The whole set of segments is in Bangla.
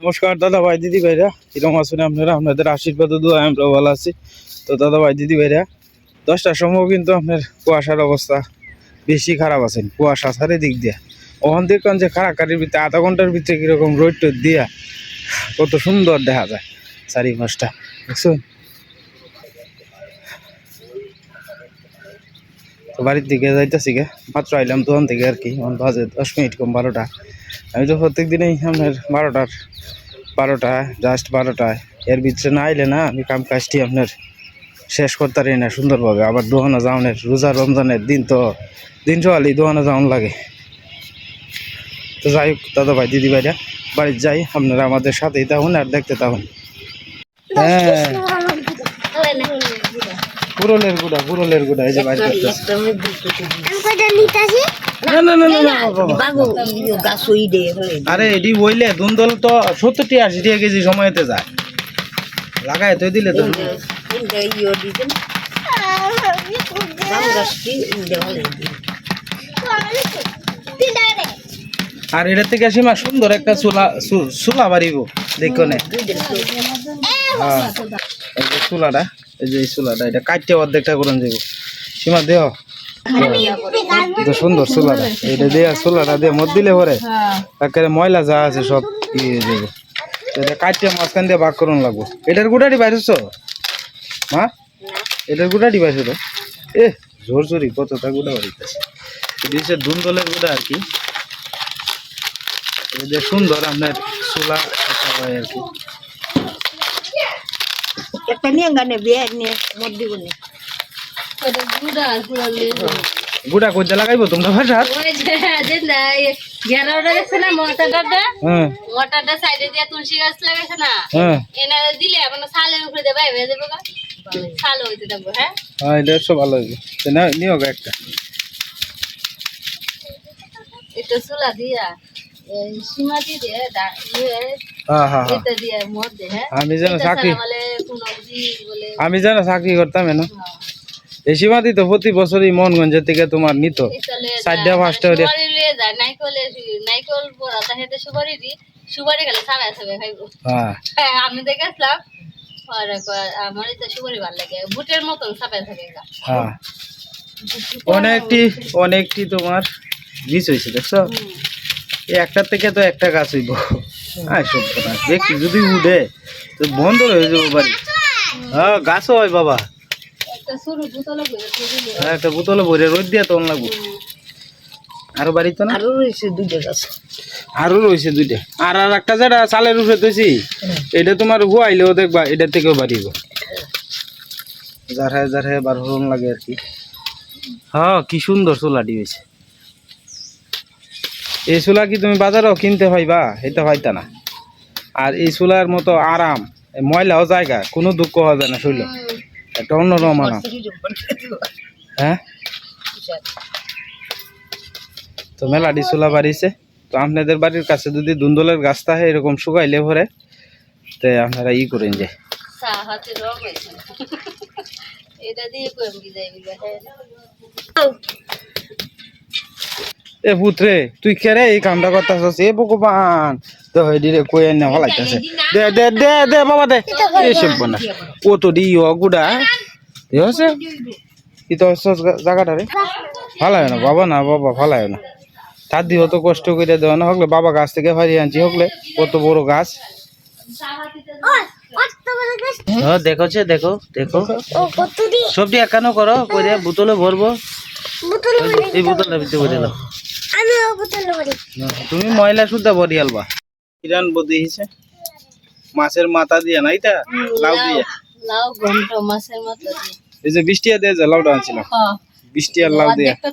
নমস্কার, দাদা ভাই, দিদি ভাইরা। কিরম আছেন আপনারা? আপনাদের আশীর্বাদ দোয়া আমরা ভালো আছি। তো দাদা ভাই, দিদি ভাইরা, দশটার সময় কিন্তু আপনার কুয়াশার অবস্থা বেশি খারাপ আছেন কুয়াশা সারে দিক দিয়া। ওখান দেখলাম যে খারাকারির ভিতরে, আধা ঘণ্টার ভিতরে কীরকম রোদ টোদ দিয়া, কত সুন্দর দেখা যায় চারি পাঁচটা। দেখছেন? তো বাড়ির দিকে যাইতেছি গে, মাত্র আইলাম দোকান থেকে আর কি। বাজে দশ মিনিট, কম বারোটা। আমি তো প্রত্যেক দিনেই আপনার বারোটার, বারোটা জাস্ট বারোটায় এর ভিতরে না আইলে না আমি কাম কাজটি আপনার শেষ করতে পারি না সুন্দরভাবে। আবার দোকানে যাওয়ানের রোজা রমজানের দিন তো, দিন সকালেই দোহানা যাওয়ান লাগে। তো যাই হোক, দাদা ভাই, দিদি ভাইরা বাড়িতে যাই, আপনারা আমাদের সাথেই থাকুন আর দেখতে থাকুন। হ্যাঁ। পুরলের গুড়া পুরলের গুড়া, এই যে বাইরে না না না না না বাবু। গাছ ওই দে আরে এটি বইলে দুন্দল তো সত্তরটি আশি টাকা কেজি সময়তে যায়। লাগাই তো দিলে তো। আর এটা থেকে সীমা সুন্দর একটা চুলা চুলা বাড়িব দেখো নে হ্যাঁ চুলাটা এই যে চুলাটা এটা কাটতে অর্ধেকটা করুন যাব সীমা দেহ। তো সুন্দর চুলাটা। এটা দিয়ে চুলাটা দিয়ে মদ দিলে পরে একেবারে ময়লা যা আছে সব ইয়ে হয়ে তো এটা কাটতে মাঝখান দিয়ে ভাগ করুন লাগবো। এটার গুড়াটি বাইরেছ মা? এটার গুড়াটি বাইরে তো এ জোর জোরি কতটা গুড়া বাড়িতেছে হচ্ছে দুন্দলের গুড়া আর কি। দিয়ে সুন্দর আপনার চুলা হয় আর কি। একটা নিয়ে গানে বিয়ে নিয়ে মদ দিব নে। গুড়া কইতে লাগাইবো তোমরা ভাষার গেরাওটা দেখছে না মোটাটা হ্যাঁ। মোটাটা সাইডে দিয়ে তুলসী গাছ লাগাইছে না? হ্যাঁ। দিলে মানে সালের উপরে দেবে ভেজে দেবো সাল হইতে থাকব হ্যাঁ? হ্যাঁ এটা সব ভালো হইবে। নিও একটা। এটা চুলা দিয়া হ্যাঁ? আমি যেন চাকরি আমি যেন চাকরি করতাম না। এই তো প্রতি বছরই মনগঞ্জের থেকে তোমার নিত। চারটা পাঁচটা করে সুপারি যায় নাইকল পড়া তাহেতে সুপারি দি সুপারি গেলে সাবে সাবে খাইবো হ্যাঁ। হ্যাঁ, আমি দেখেছিলাম পরে আমার তো সুপারি ভালো লাগে বুটের মতন সাপে থাকে হ্যাঁ। অনেকটি অনেকটি তোমার হয়েছে দেখছ? এই একটার থেকে তো একটা গাছ হইব। হ্যাঁ সব কথা দেখি যদি উঠে তো বন্ধ হয়ে যাব বাড়ি। হ্যাঁ গাছও হয় বাবা। হ্যাঁ একটা বোতলে ভরে রোদ দিয়া তখন লাগবো। আরও বাড়িতে না? আরও রয়েছে দুইটা গাছ। আরও রয়েছে দুইটা। আর আর একটা যেটা চালের উপরে তৈছি এটা তোমার হুয়াইলেও দেখবা এটা থেকেও বাড়িব। যার হ্যাঁ যার হ্যাঁ বার লাগে আর কি। হ্যাঁ কি সুন্দর চুলাটি হয়েছে। এই চুলা কি তুমি বাজারেও কিনতে পাইবা? এটা পাইতা না। আর এই চুলার মতো আরাম ময়লাও জায়গা কোনো দুঃখ হওয়া যায় না শৈল। একটা অন্যরকম আরাম হ্যাঁ? তো মেলাডি চুলা বাড়িছে। তো আপনাদের বাড়ির কাছে যদি দুন্দলের গাছ থাকে এরকম শুকাইলে ভরে তো আপনারা ই করেন যে। এটা দিয়ে এ পুত্রে তুই কেরে এই কামটা করতেছস? এ ভগবান। তো হেডি রে কই এনে হলাইতাছে? দে দে দে দে বাবা দে। এ সব না। ও তো দি ও গুডা। এ হচ্ছে ই তো হচ্ছে জায়গাটা রে। ভালো না বাবা না বাবা ভালো না। তার দিও তো কষ্ট করে দেওয়া না হকলে বাবা গাছ থেকে ফারিয়ে আনছি হকলে কত বড় গাছ। হ্যাঁ দেখো দেখো দেখো। সবটি একানো করো করে বোতলে ভরবো। এই বোতলটা ভিতরে ভরে দাও তুমি ময়লা সুদ্ধা ভরি আলবা। কিরান বদি হিসে মাছের মাথা দিয়া না এটা লাউ দিয়ে? লাউ ঘন্ট মাছের মতো দিয়ে। এই যে বৃষ্টি দিয়ে যে লাউটা আনছিলাম। হ্যাঁ। বৃষ্টি আর লাউ দিয়ে। তো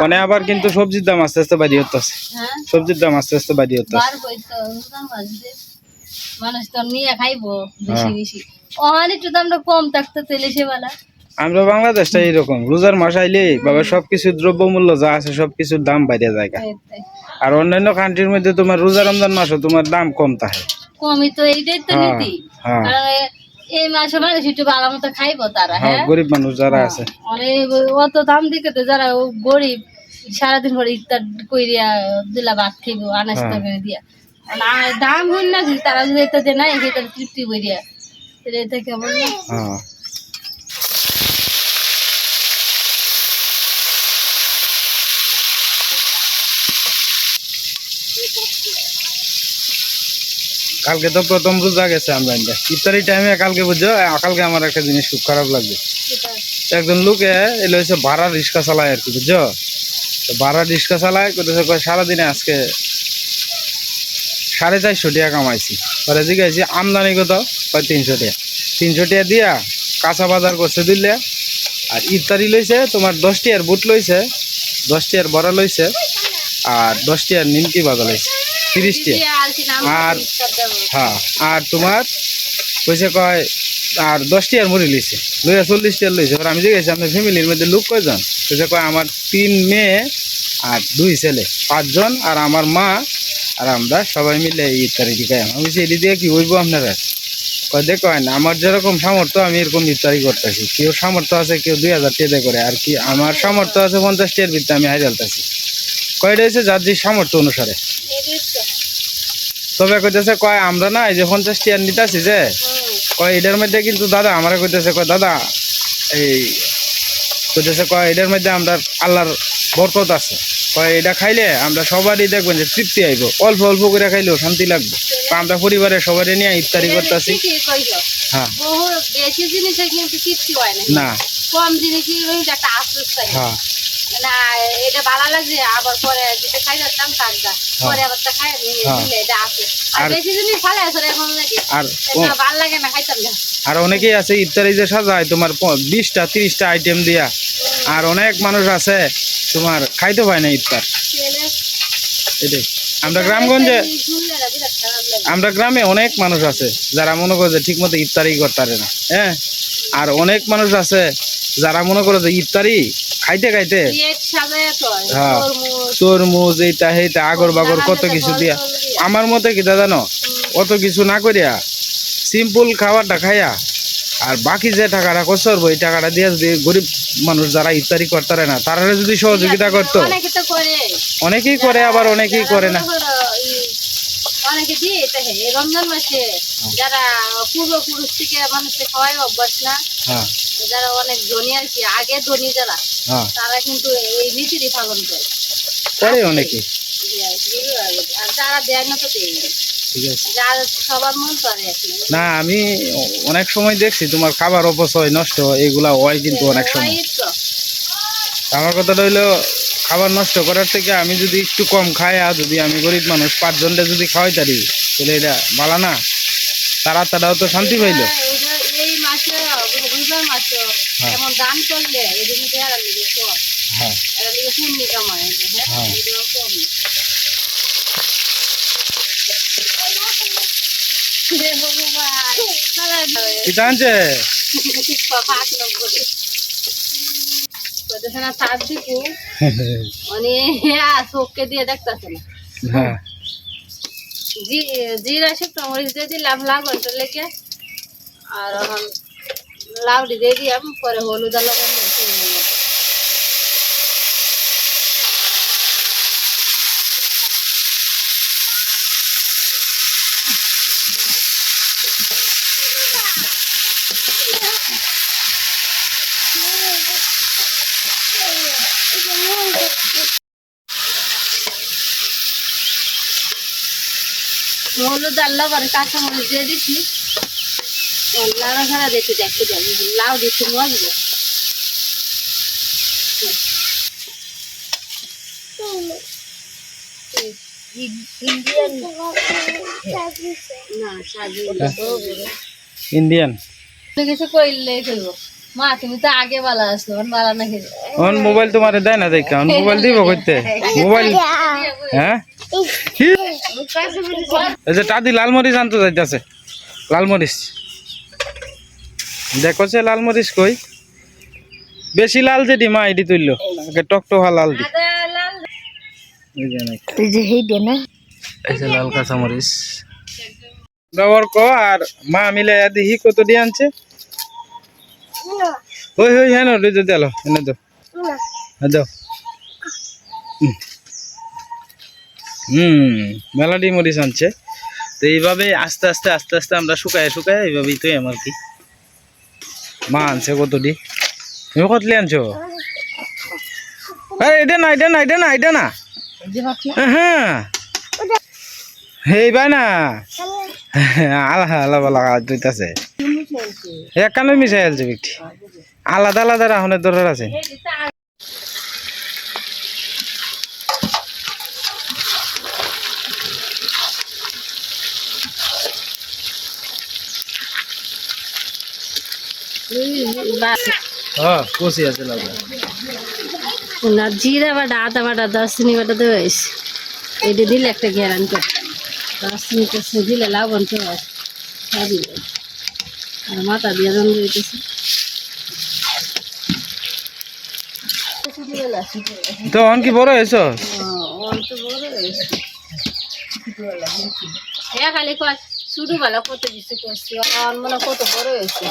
মানে আবার কিন্তু সবজির দাম আস্তে আস্তে বাড়ি হতেছে হ্যাঁ। সবজির দাম আস্তে আস্তে বাড়ি হতেছে মানুষ তো নিয়ে খাইবো বেশি বেশি। ওখানে একটু দামটা কম থাকতো তেলে সেবেলা আমরা বাংলাদেশটা এইরকম। রোজার মাস আইলে বাবা সবকিছু দ্রব্যমূল্য যা আছে সবকিছুর দাম বাইরে যায় আর অন্যান্য কান্ট্রির মধ্যে তোমার রোজা রমজান মাসও তোমার দাম কম থাকে কমই তো এইটাই তো হ্যাঁ, নীতি। হ্যাঁ। এই মাসে মানুষ একটু ভালো মতো খাইবো তারা হ্যাঁ হ্যাঁ? গরিব মানুষ যারা আছে। অনেক অত দাম দিকে তো যারা গরিব সারাদিন পরে ইফতার কইরিয়া দিলা ভাত খাইব আনাজ হ্যাঁ। তরকারি দিয়া। দাম হইল না তারা যদি এটা দেয় না এটা তৃপ্তি তাহলে এটা কেমন? না কালকে তো প্রথম রোজা গেছে আমরা ইফতারি টাইমে কালকে বুঝছ কালকে আমার একটা জিনিস খুব খারাপ লাগবে। একজন লোকে এলো হচ্ছে ভাড়া রিক্সা চালায় আর কি বুঝছ? তো ভাড়া রিক্সা চালায় কোথাও কয় সারাদিনে আজকে সাড়ে চারশো টাকা কামাইছি। পরে জিজ্ঞাসি আমদানি কত? কয় তিনশো টাকা। তিনশো টাকা দিয়া কাঁচা বাজার করছে দিলে আর ইফতারি লইছে তোমার দশ টিয়ার বুট লইছে দশ টিয়ার বড়া লইছে আর দশ টিয়ার নিমকি বাজা লইছে। তিরিশ টিয়া দিয়ে আর আর- হ্যাঁ আর তোমার? কইছে কয় আর দশ টিয়ার মুড়ি লইছে। লইয়া চল্লিশ টিয়ার লইছে। এবার আমি জিজ্ঞাসি আপনার ফ্যামিলির মধ্যে লোক কয়জন? কইছে কয় আমার তিন মেয়ে আর দুই ছেলে পাঁচজন আর আমার মা আর আমরা সবাই মিলে এই ইফতারি দিকে আমি এটি দিয়ে কি হইব আপনারা? কয় দেখো না আমার যেরকম সামর্থ্য আমি এরকম ইফতারি করতেছি। কেউ সামর্থ্য আছে কেউ দুই হাজার টিয়া দিয়ে করে। আর কি আমার সামর্থ্য আছে পঞ্চাশ টিয়ার ভিতরে আমি হাই জ্বালতেছি কয়টা হয়েছে যার যে সামর্থ্য অনুসারে। তবে কইতেছে কয় আমরা না এই যে পঞ্চাশ টিয়ার নিতেছি যে? কয় এটার মধ্যে কিন্তু দাদা আমারে কইতেছে কয় দাদা এই কইতেছে কয় এটার মধ্যে আমরা আল্লাহর বরকত আছে। কয় এটা খাইলে আমরা সবারই দেখবেন যে তৃপ্তি আইব। অল্প অল্প করে খাইলেও শান্তি লাগবে। আমরা পরিবারের সবারই নিয়ে ইফতারি করতেছি। হ্যাঁ। কিন্তু তৃপ্তি হয় না। কম একটা হ্যাঁ। না এটা ভালো লাগছে আবার পরে যেটা খাই যাচ্তাম থাকবা পরে আবার তা খাই হ্যাঁ। দিলে এটা আছে। আর আর- বেশি জিনিস ভালো আছে এখন নাকি? আর ভালো লাগে না খাইতাম না। আর অনেকেই আছে ইফতারি যে সাজায় তোমার বিশটা তিরিশটা আইটেম দিয়া। আর অনেক মানুষ আছে তোমার খাইতে পায় না ইফতার। এটাই। আমরা গ্রামগঞ্জে আমরা গ্রামে অনেক মানুষ আছে যারা মনে করে যে ঠিক মতো ইফতারি করতে পারে না। হ্যাঁ? আর অনেক মানুষ আছে যারা মনে করে যে ইফতারি খাইতে খাইতে? হ্যাঁ। তরমুজ। এইটা সেইটা আগর বাগর কত কিছু দিয়া। আমার মতে কি দাদা জানো অত কিছু না করিয়া সিম্পল খাবারটা খাইয়া আর বাকি যে টাকাটা করব এই টাকাটা দিয়ে যদি গরিব মানুষ যারা ইফতারি করতে পারে না তারা যদি সহযোগিতা করতো। অনেকেই করে আবার অনেকেই করে না। অনেকে দিয়ে এটা রমজান মাসে যারা পূর্বপুরুষ থেকে মানুষকে খাওয়াই অভ্যাস না হ্যাঁ। যারা অনেক ধনী আর কি আগে ধনী যারা হ্যাঁ। তারা কিন্তু এই রীতিরই পালন করে। করে অনেকেই আর যারা দেয় না তো না। ঠিক আছে। সবার মন করে আর না আমি অনেক সময় দেখছি তোমার খাবার অপচয় নষ্ট এগুলা হয় কিন্তু অনেক সময়। আমার কথাটা হইল খাবার নষ্ট করার থেকে আমি যদি একটু কম খাই আর যদি আমি গরিব মানুষ পাঁচজনটা যদি খাওয়াই তারি তাহলে এটা ভালো না। তারা তারাও তো শান্তি পাইলো। রবিবার মাসে হ্যাঁ। এমন দান করলে এই জন্য লিগে হ্যাঁ। লিগে কামায় হ্যাঁ? হ্যাঁ। এটাও কম। মানে দিয়ে দেখতাছে না। জিরা শুকনো মরিচ দিয়ে দিলাম লাগনটা লেগে। আর এখন লাউডি দিয়ে দিলাম পরে হলুদ আর লবণ। হলুদ আর লবণ কাঁচা মরিচ দিয়ে দিচ্ছি লাড়া ছাড়া দিচ্ছি দেখতে যাব লাউ দিচ্ছি মজবো ইন্ডিয়ান। কিছু কইলে কইব মা তুমি তো আগে বালা আসলো বালা না খেলে। অন মোবাইল তোমার দেয় না দেখা অন মোবাইল দিব করতে মোবাইল হ্যাঁ? কি? এই যে টাদি লালমরিচ আনতে যাইতেছে। লালমরিচ। দেখো সে লালমরিচ কই? বেশি লাল যেটি মা এটি তুললো। টকটকা লাল দি। লাল যে যে যে লাল কাঁচামরিচ ব্যবহার কো আর মা মিলে দেখি কত দিয়ে আনছে? ওই ওই হ্যাঁ লই যদি আলো এনে দাও। হ্যাঁ দাও। হুম। মেলাডি মরিচ আনছে। তো এইভাবে আস্তে আস্তে আস্তে আস্তে আমরা শুকায় শুকায় এইভাবেই তো আমার কি। মা আনছে কতটি? তুমি কতলি আনছো? এটা না এটা না এটা না এটা না। হ্যাঁ এইবার না। আলাদা আলাদা লাগা দুইটাছে এক কানে মিশাই আলছে ব্যক্তি। আলাদা আলাদা রাহনের দরকার আছে। হ্যাঁ কষি আছে লাগা না জিরা বাটা আদা বাটা দারচিনি বাটা দেওয়া হয়েছে এটা দিলে একটা গ্যারান করে দারচিনি করছে দিলে লাভবান তো হয় তা দিলে আর মাথা দিয়ে রঙ দিতেছে তো অন কি বড় হয়েছ হ্যাঁ খালি কয় শুধু বেলা কত কিছু করছি আর মনে কত বড় হয়েছে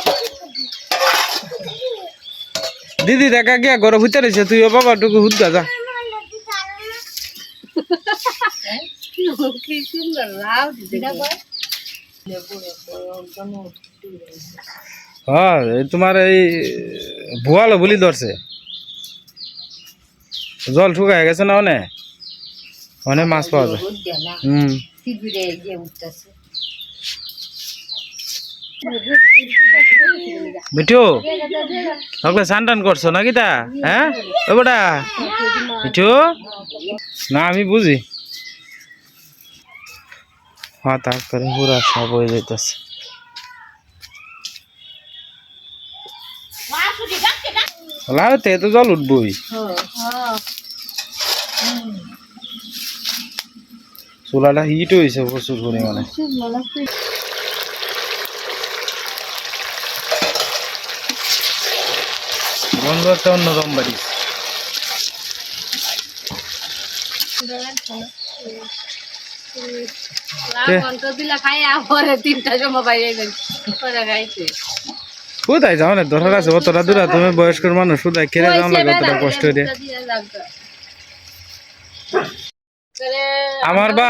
দিদি দেখা গিয়া ঘর ভিতরে রয়েছে তুইও বাবা টুকু হুদ যা। হ্যাঁ তোমার এই ভুয়ালো বলি ধরছে। জল শুকায় গেছে না অনে অনেক মাছ পাওয়া যায়। হুম। মিঠু স্নান টান করছ নাকি তা? হ্যাঁ? ও মিঠু? না, আমি বুঝি। হ্যাঁ তারপরে পুরা সব হয়ে যাইতেছে। জল উঠবই। চুলাটা হিট হয়েছে প্রচুর পরিমাণে। বন্ধ একটা অন্যরকম বাড়ি লাভ দিলে খাই পরে তিনটা জমা বাইরে পরে খাইছে কোথায় যাও না দরকার আছে অতটা দূরা তুমি বয়স্কর মানুষ কোথায় খেলে যাও লাগে অতটা কষ্ট হয়ে আমার বা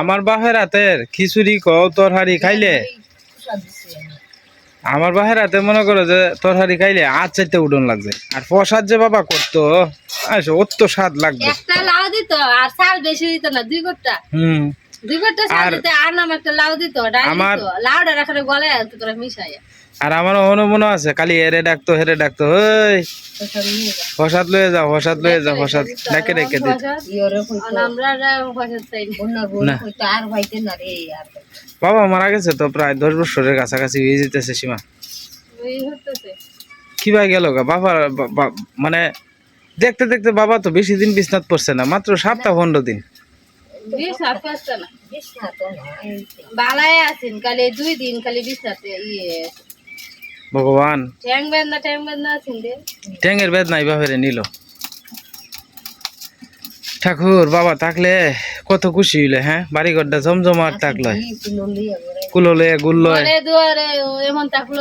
আমার বাপের হাতের খিচুড়ি কও তরহারি খাইলে আমার বাপের হাতে মনে করো যে তরকারি খাইলে আজ চাইতে উডন লাগছে আর প্রসাদ যে বাবা করতো আচ্ছা ওর তো স্বাদ লাগবে। একটা লাউ দিত আর চাল বেশি দিত না দুই গোটা হুম। আর- আমার- অন্য মনে আছে খালি এরে ডাকতো হেরে ডাকতো ওই। প্রসাদ লয়ে যাও প্রসাদ লয়ে যাও প্রসাদ ডেকে ডেকে দিত। বাবা মারা গেছে তো প্রায় দশ বছরের কাছাকাছি হয়ে যেতেছে সীমা। কিবা গেল গা? বাবা মানে দেখতে দেখতে বাবা তো বেশি দিন বিছনাত পড়ছে না মাত্র সাতটা পনেরো দিন। বিশ হাত পাঁচটা না। বালায় আছেন কালি দুই দিন খালি বিছাতে ইয়ে ভগবান। ঠ্যাং বেন্দা ঠ্যাং বেন্দা আছেন রে ট্যাঙের বেদ নাই বাপেরে নিল। ঠাকুর বাবা থাকলে কত খুশি হইলে হ্যাঁ? বাড়ি ঘরটা জমজমাট থাকল। কুলো লয়ে গুল দুয়ারে এমন থাকল।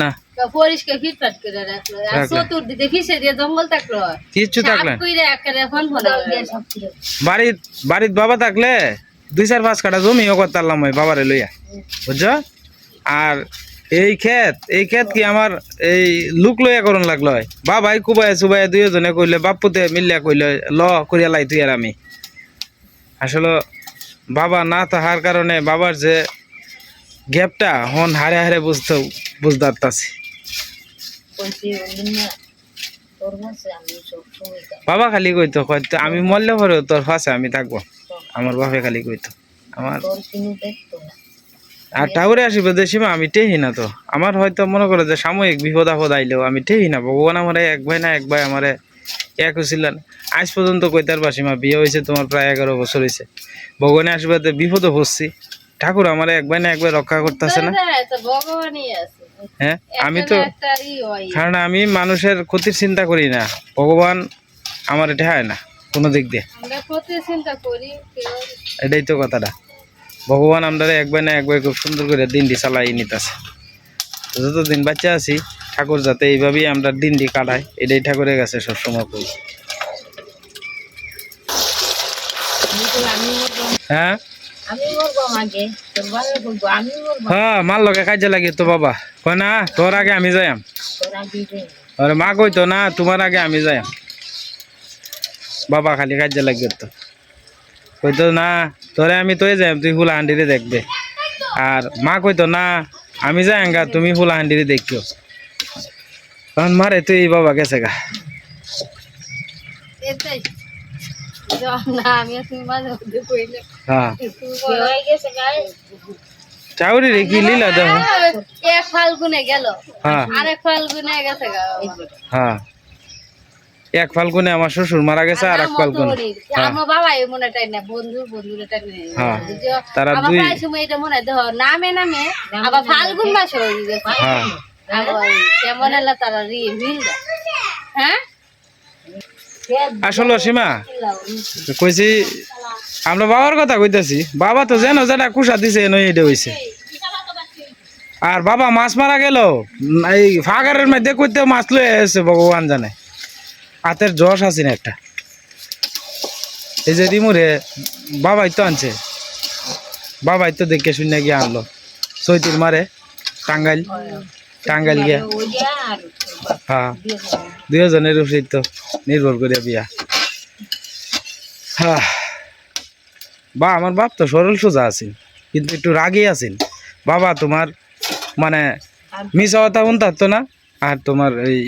না। পরিষ্কার ফিটফাট করে রাখল। চতুর্দিকে ফিসে দিয়ে জঙ্গল থাকল। কিচ্ছু থাকলে বাড়িত বাড়িত বাবা থাকলে দুই চার পাঁচ কাটা জমিও করতাম ওই বাবারে লইয়া। বুঝছ? আর এই ক্ষেত এই ক্ষেত কি আমার এই লুক লইয়া করন লাগল হয়? বাবাই কুবাই চুবাই দুইজনে কইলে, বাপুতে মিলিয়া কইলে, ল, করিয়া লাই তুই আর আমি। আসলে বাবা না থাকার কারণে বাবার যে গ্যাপটা, হন হারে হারে বুঝতে বুঝতে পারতাছি। বাবা খালি কইতো হয়তো আমি মরলে পরেও তোর ফাঁসে আমি থাকব। আমার বাপে খালি কইতো। আমার আর ঠাকুরে আসিবে যে আমি টেহি না তো। আমার হয়তো মনে করে যে সাময়িক বিপদ আপদ আইলেও আমি টেহি না। ভগবান আমার এক ভাই না এক ভাই আমারে এক হয়েছিল আজ পর্যন্ত কইতার বা সীমা বিয়ে হয়েছে তোমার প্রায় এগারো বছর হয়েছে ভগবানের আশীর্বাদে বিপদও পড়ছি। ঠাকুর আমার এক ভাই না এক ভাই রক্ষা করতেছে না। হ্যাঁ আমি তো কারণ আমি মানুষের ক্ষতির চিন্তা করি না। ভগবান আমার এটা হয় না কোনো দিক দিয়ে। এটাই তো কথাটা। ভগবান আমাদের একবার না একবার খুব সুন্দর করে দিনটি চালাই নিতেছে। যতদিন বাচ্চা আছি, ঠাকুর যাতে এইভাবেই আমরা দিনটি কাটাই, এটাই ঠাকুরের কাছে সবসময় করি। হ্যাঁ? হ্যাঁ মার লগে কাজে লাগে তো বাবা। কয় না, তোর আগে আমি যাই আরে মা কইতো না, তোমার আগে আমি যাইম বাবা খালি কাজে লাগে তো। কইতো না তোরে আমি তোই যাইম তুই ফুলা হান্ডিরে দেখবে। আর মা কইতো না আমি যাই গা তুমি ফুলা হান্ডিরে দেখিও। তখন মারে তুই বাবা গেছে গা। হ্যাঁ। চাউরি রে কি লীলা দেখো এক ফাল্গুনে গেল। হ্যাঁ। আরেক ফাল্গুনে গেছে গা। হ্যাঁ। এক ফাল্গুনে আমার শ্বশুর মারা গেছে আর এক ফাল্গুনে। হ্যাঁ। আমার বাবাই মনে টাই না বন্ধু বন্ধুরে টাই হ্যাঁ। তারা আমার দুই- প্রায় সময় এটা মনে নামে নামে আবার ফাল্গুন মাস হয়ে গেছে। হ্যাঁ। কেমন এলা তারা রি মিল হ্যাঁ? আসলে সীমা কইছি আমরা বাবার কথা কইতাছি বাবা তো যেন যেটা কুসা দিছে এনে এটা হইছে। আর বাবা মাছ মারা গেল এই ফাগারের মধ্যে কইতে মাছ লয়ে এসে ভগবান জানে। হাতের যশ আছে না একটা। এই যে রিমুরে বাবাই তো আনছে। বাবাই তো দেখে শুনে গিয়ে আনলো। চৈতির মারে, টাঙ্গাইল টাঙ্গাইল গিয়া। হ্যাঁ। দুজনের উপরেই তো নির্ভর করে বিয়া। হ্যাঁ বা, আমার বাপ তো সরল সোজা আছেন, কিন্তু একটু রাগই আছেন। বাবা তোমার মানে মিশা কথা শুনতে না, আর তোমার এই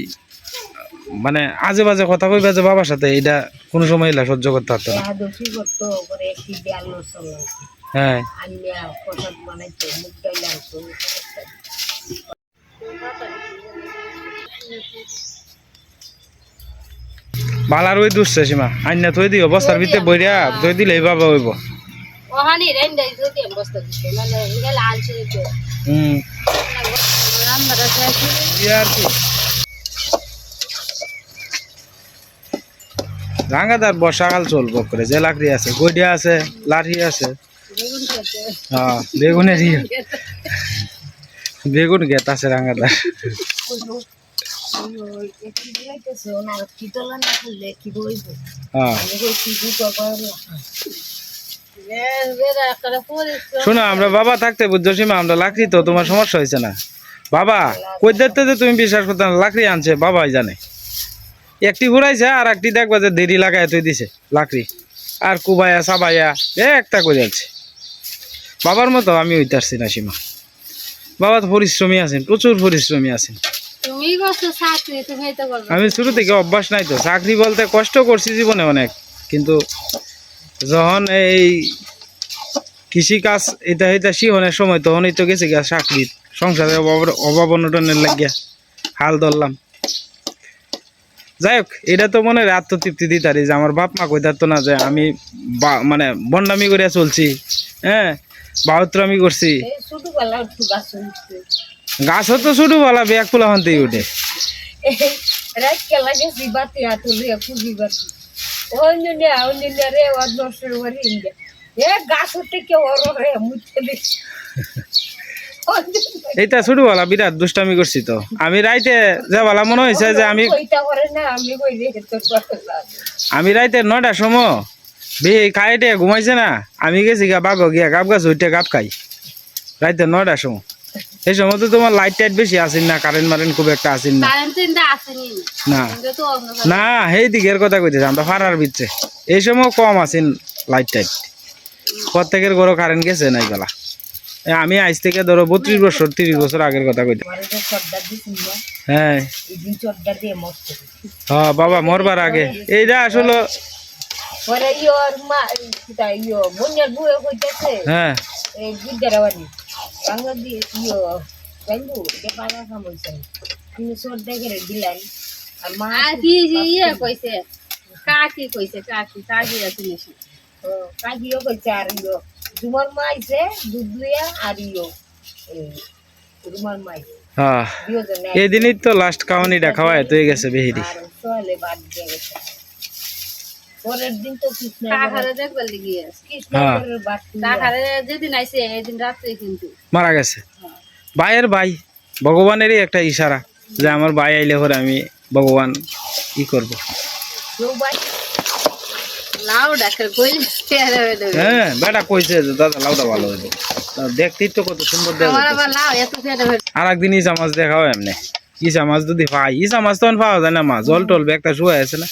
মানে আজে বাজে কথা কইবা যে বাবার সাথে এটা কোনো সময় এলা সহ্য করতে পারতো না। হ্যাঁ। বালার ওই দুসছে সীমা আইনা থই দিও বস্তার ভিতরে বইরা থই দিলে বাবা হইব। ওহানি রেন্ডাই বস্তা দিছে মানে আনছে হুম। হয়ে কি? রাঙ্গাদার বর্ষাকাল চলবো করে। যে লাকড়ি আছে গইডিয়া আছে, লাঠি আছে। হ্যাঁ বেগুনের ইয়ে। বেগুন গেত আছে রইব হ্যাঁ। শোনো, আমরা বাবা থাকতে বুঝছ সীমা, আমরা লাকড়ি তো, তোমার সমস্যা হয়েছে না। বাবা, কই দেখতে তুমি বিশ্বাস করতে লাকড়ি আনছে, বাবাই জানে। একটি ঘুরাইছে আর একটি দেখবা যে দেরি লাগায় তুই দিছে লাকড়ি। আর কুবাইয়া সাবাইয়া এ একটা করে যাচ্ছে বাবার মতো আমি হইতারছি না সীমা। বাবা তো পরিশ্রমী আছেন প্রচুর পরিশ্রমী আছেন। আমি শুরু থেকে অভ্যাস নাই তো চাকরি বলতে কষ্ট করছি জীবনে অনেক কিন্তু যখন এই কৃষি কাজ এটা এটা শিহনের সময় তখনই তো গেছে গা চাকরির সংসারের অভাব অভাব অনটনের লাগিয়া হাল ধরলাম। যাই হোক এটা তো মনে হয় আত্মতৃপ্তি দিতারি যে আমার বাপ মা কইতার তো না যে আমি মানে বন্ডামি করিয়া চলছি হ্যাঁ? বাহত্রামি করছি। গাছও তো শুরু বলা ব্যাগ ফুলা হন্তেই উঠে। গেছি হাতে কেউ ওর রে মুছে এইটা ছোটবেলা বিরাট দুষ্টামি করছি তো। আমি রাইতে যাবালা মনে হয়েছে যে আমি আমি রাইতে নয়টার সময় বিয়ে খাইটে ঘুমাইছে না। আমি গেছি গা বাঘ গিয়া গাছ খাই। রাইতে নয়টার সময়। এই সময় তো তোমার লাইট টাইট বেশি আসেন না কারেন্ট মারেন্ট খুব একটা আসেন না। আসেনি। না। না সেই দিকের কথা কইতেছে আমরা ফারার এই সময় কম আছেন লাইট টাইট। প্রত্যেকের ঘরে কারেন্ট গেছে নাই বেলা। আমি আজ থেকে ধরো বত্রিশ বছর তিরিশ বছর আগের কথা কইতে। যে না হ্যাঁ। এই দিন চর্দা দিয়ে মস্ত হ্যাঁ বাবা মরবার আগে। এইটা আসলে। হ্যাঁ। এই বিদ্যারাবাড়ি বাংলা দিয়ে ইয়ো যে ইয়ে কাকি কইছে কাকি কাকি আছে কইছে আর ইয়ো তোমার মা আইছে দুধ দুয়া আর ইয়ো এই তোমার মা আইছে হ্যাঁ দুজনে এই দিনই তো লাস্ট কাউনিটা গেছে বেহিরি। আর বাদ দিয়ে গেছে। পরের দিন তো কৃষ্ণ কাকারে দেখবার লিগি আছে হ্যাঁ। কৃষ্ণের যেদিন আইছে এদিন রাত্রে কিন্তু। মারা গেছে। ভাইয়ের ভাই ভগবানেরই একটা ইশারা যে আমার ভাই আইলে পরে আমি ভগবান ই করব কেউ বাই লাউ ডাক্তার কইলে চেহারা হয়ে বেটা কইছে যে দাদা লাউটা ভালো দেখতেই তো কত সুন্দর দেখা আর একদিন ইসা মাছ দেখাও এমনি। ইসা মাছ যদি পাই ইসা মাছ তখন পাওয়া যায় না মাছ জল টল একটা শুয়ে আছে না।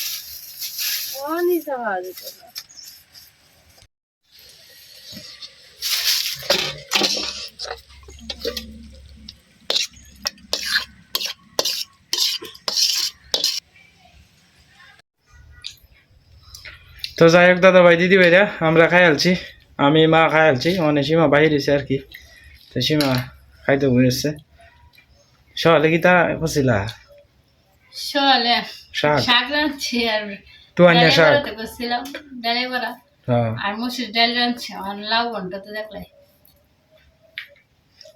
তো যাই হোক দাদা ভাই দিদি ভাইরা আমরা খাই আলছি। আমি মা খাই আলছি মানে সীমা বাহিরেছে আর কি। তো সীমা খাইতে ঘুরেছে সকালে কি তা আর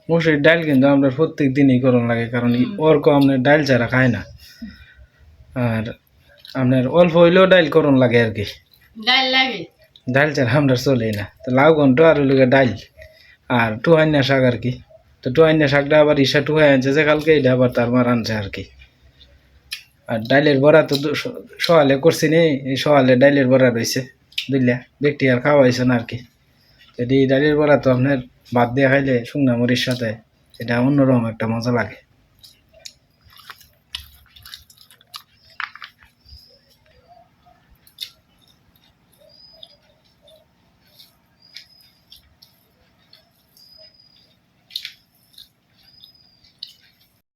মুসুর ডাল কিন্তু আমরা প্রত্যেক দিনই করণ লাগে কারণ ওরকম আপনার ডাল ছাড়া খায় না। আর আপনার অল্প হইলেও ডাইল করণ লাগে আর কি। ডাল লাগে। ডাল ছাড়া আমরা চলেই না। তো লাউ ঘন্ট আর ওই লোকের ডাল। আর টুহাইনা শাক আর কি। তো টুহাইনা শাকটা আবার ঈশা টুহাই আনছে যে কালকে, এটা আবার তার মার আনছে আর কি। আর ডাইলের বড়া তো সকালে করছি নি, এই সকালে ডাইলের বড়া রয়েছে বুঝলা? ব্যক্তি আর খাওয়া হয়েছে না আর কি। এই ডাইলের বড়া তো আপনার ভাত দিয়ে খাইলে শুকনা মরির সাথে, এটা অন্যরকম একটা মজা লাগে।